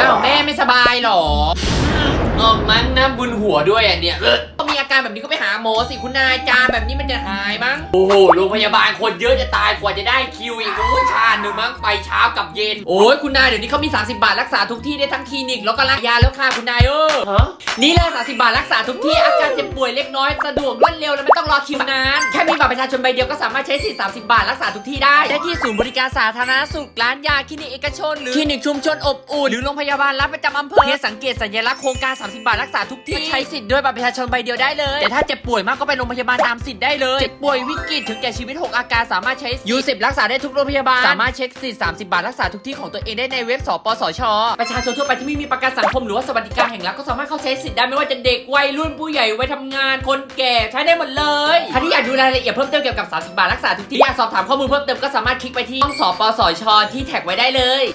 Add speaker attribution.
Speaker 1: อ้าวแม่ไม่สบายเหรอ
Speaker 2: เออมั้งนะบุญหัวด้วยอะเนี่ย
Speaker 1: ก็มีอาการแบบนี้ก็ไปหาหมอสิคุณนายจามแบบนี้มันจะหายมั้ง
Speaker 2: โอ้โหโรงพยาบาลคนเยอะจะตายกว่าจะได้คิวอีกโอ้ยชาหนึ่งมั้งไปเช้ากับเย็น
Speaker 1: โอ้ยคุณนายเดี๋ยวนี้เขามี 30 บาทรักษาทุกที่ได้ทั้งคลินิกแล้วก็ร้านยาแล้วค่ะคุณนายเออ
Speaker 2: ฮะ
Speaker 1: นี่เลย30 บาทรักษาทุกที่อาการเจ็บป่วยเล็กน้อยสะดวกรวดเร็วและไม่ต้องรอคิวนานแค่มีบัตรประชาชนใบเดียวก็สามารถใช้สิทธิ์30 บาทรักษาทุกที่ได้ได้ที่ศูนย์บริการสาธารณสุขร้านยาคลินิกเอกชนหรือคลินิกชุมชนอบอุ่นหรือโรงพยาบาลรัฐประจำอำเภอเพียงสังเกตสัญลักษณ์โครงการ 30 บาทรักษาทุกที่ใช้สิทธิ์ด้วยบัตรประชาชนใบเดียวได้เลยแต่ถ้าเจ็บป่วยมากก็ไปโรงพยาบาลตามสิทธิ์ได้เลยเจ็บป่วยวิกฤตถึงแก่ชีวิต 6 อาการสามารถใช้ยูสิบรักษาได้ทุกโรงพยาบาลสามารถเช็คสิทธิ์30 บาทรักษาทุกที่ของตัวเองได้ในเว็บสปสช ประชาชนทั่วไปที่ไม่มีประกันสังคมหรือว่าสวัสดิการแห่งรัฐก็สามารถเข้าใช้สิทธิ์ได้ไม่ว่าจะเด็กวัยรุ่นผู้ใหญ่วัยทำงานคนแก่ใช้ได้หมดเลยใครที่อยากดูรายละเอียดเพิ่มเติมเกี่ยวกับ 30 บาทรักษาทุกที่อยากสอบถามข้อมูลเพิ่มเติมก็สามารถคลิกไปที่ห้องสปสช ที่แท็กไว้ได้เลย